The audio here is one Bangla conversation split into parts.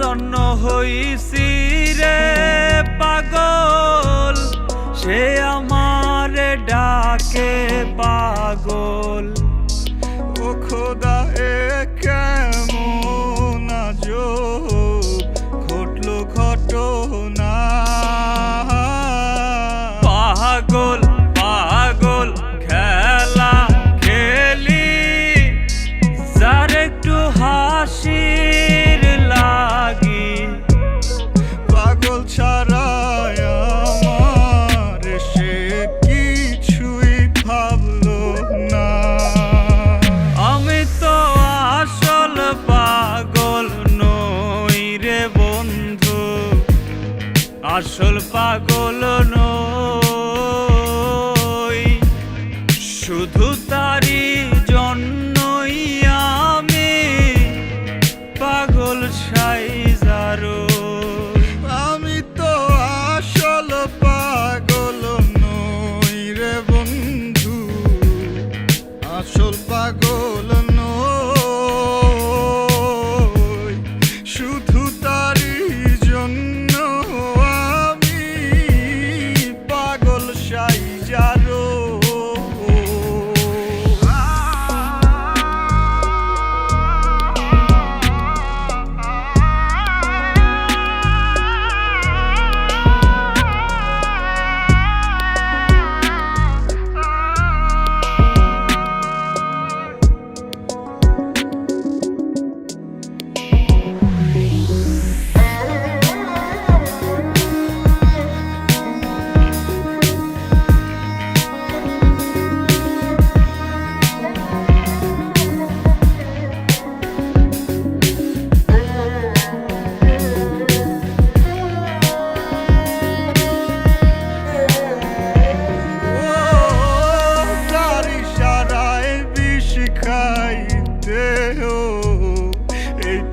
জন্য হইছি के बाग আসল পাগল নয়।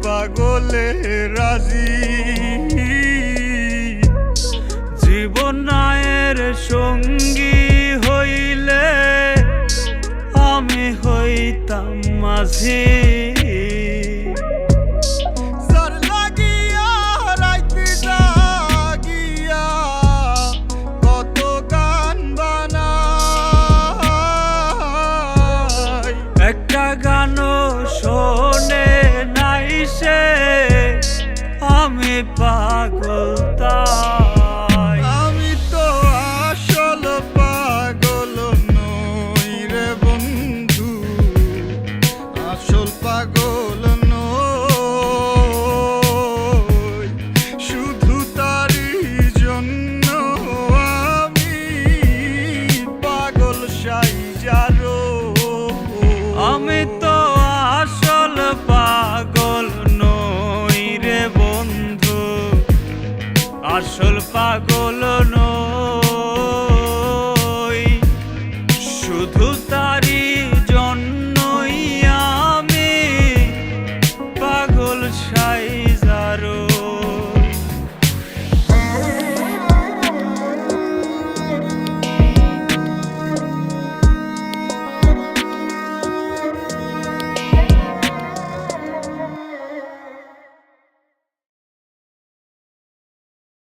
পাগলে রাজি। জীবন নায়ের সঙ্গী pago আসল পাগল